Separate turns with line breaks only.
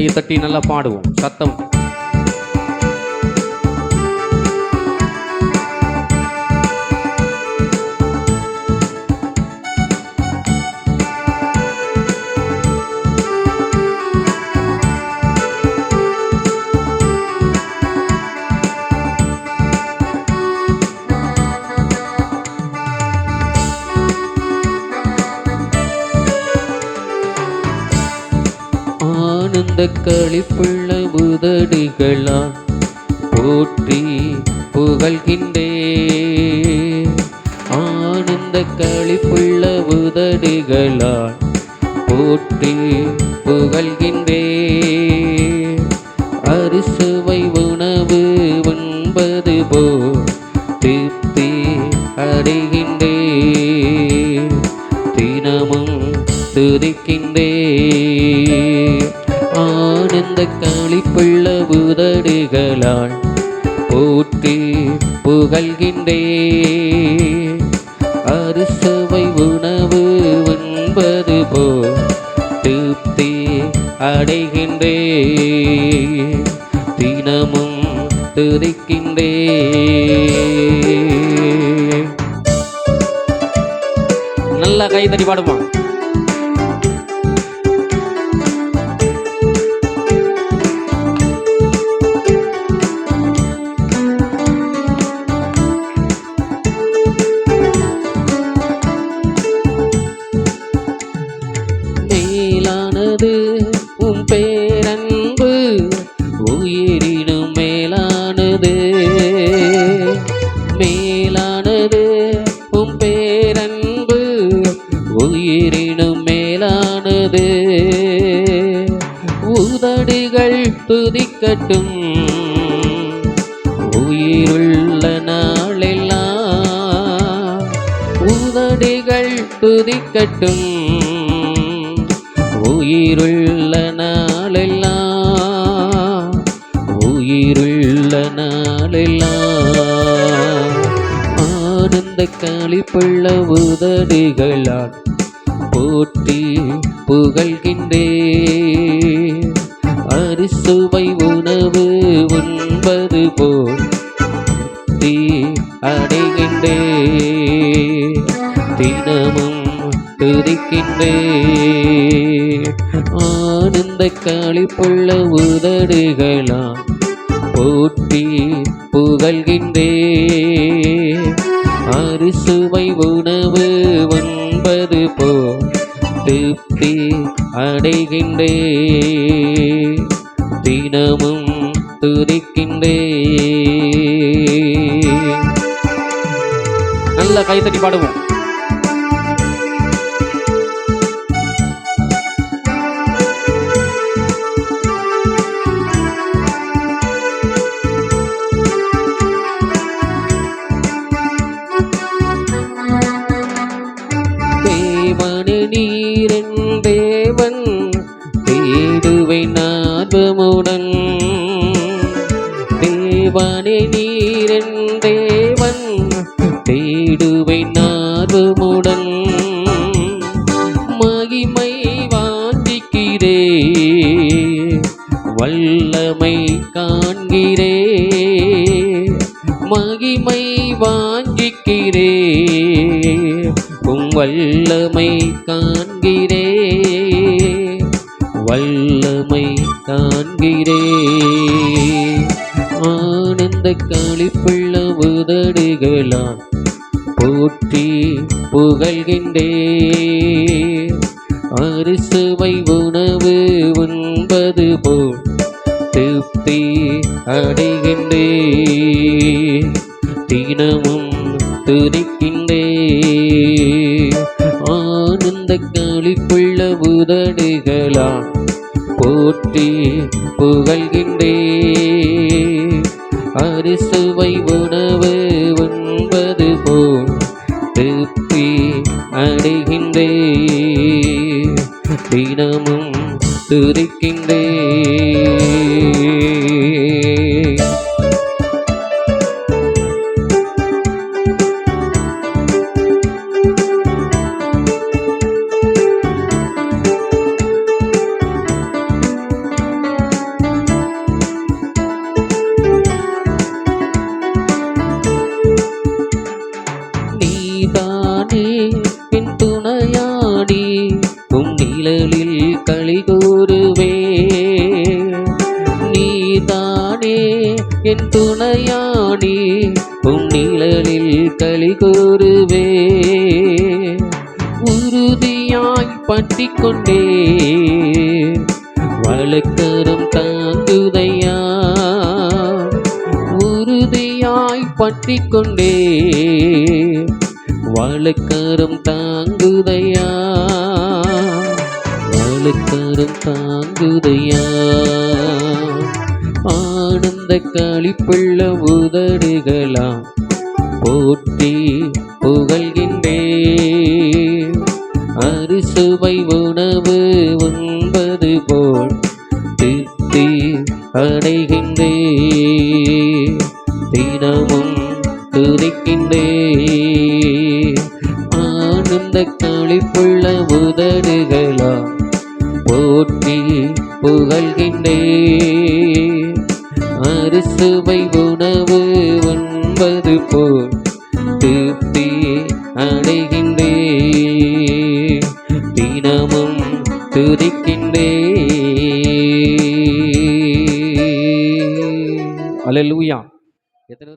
கையை தட்டி நல்லா பாடுவோம். சத்தம். ஆனந்த களிப்புள்ள உதடுகளால் போற்றி புகழ்கின்றே ஆனந்த களிப்புள்ள உதடுகளால் போற்றி புகழ்கின்றே அரிசுவை உணவு உண்பது போ திருப்தி அடைகின்றே தினமும் துதிக்கின்றே ஆனந்த களிப்புள்ள உதடுகளால் போற்றி புகழ்கின்றே அறுசுவை உணவு உண்பது போல் திருப்தி அடைகின்றே தினமும் துதிக்கின்றே நல்லா கைதடி பாடுமா? உம் பேரன்பு உயிரினும் மேலானது. மேலானது உம் பேரன்பு உயிரினும் மேலானது. உதடுகள் துதிக்கட்டும். உயிருள்ள நாளெல்லாம் உதடுகள் துதிக்கட்டும். உயிருள்ள நாளெல்லாம் உயிருள்ள நாளெல்லாம். ஆனந்த களிப்புள்ள உதடுகளால் போட்டி புகழ்கின்றே அரிசுவை உணவு உண்பது போல் தீ அடைகின்றே தினமும் துதிக்கின்றே ஆனந்த களிப்புள்ள உதடுகளாம் போற்றி புகழ்கின்றே அரிசுவை உணவு உண்பது போ திருப்தி அடைகின்றே தினமும் துதிக்கின்றே நல்ல கைத்தட்டி பாடுவோம். நீரன் தேவன் தேடுவை நாதமுடன். தேவனே நீரன் தேவன் தேடுவை நாதமுடன். மகிமை வாஞ்சிக்கிறே வல்லமை காண்கிறே. மகிமை வாஞ்சிக்கிறே வல்லமை காண்கிறே. வல்லமை காண்கிறே. ஆனந்த களிப்புள்ள உதடுகளால் போற்றி புகழ்கின்றே. அரிசுவை உணவு உண்பது போல் திருப்தி அடைகின்றே. தினமும் துதி களிப்புள்ள போற்றி புகழ்கின்றே அரிசுவை உணவு உண்பது போல் திருப்தி அடைகின்றே தினமும் துதிக்கின்றே களி கூறுவே. நீதானே என் துணையானே உன் நிழலில் களி கூறுவே. உறுதியாய் பற்றி கொண்டே வழக்கரம் தாங்குதையா. உறுதியாய் பற்றி கொண்டே தாங்குதையா. வழக்கரம் தாங்குதையா? ஆனந்த களிப்புள்ள உதடுகளாம் போட்டி புகழ்கின்றே அறுசுவை உணவு உண்பது போல் திருப்தி அடைகின்றே தினமும் துதிக்கின்றே போற்றி புகழ்கின்றே அறுசுவை உணவு உண்பது போல் திருப்தி அடைகின்றே தினமும் துதிக்கின்றே அல்லேலூயா எத்தனை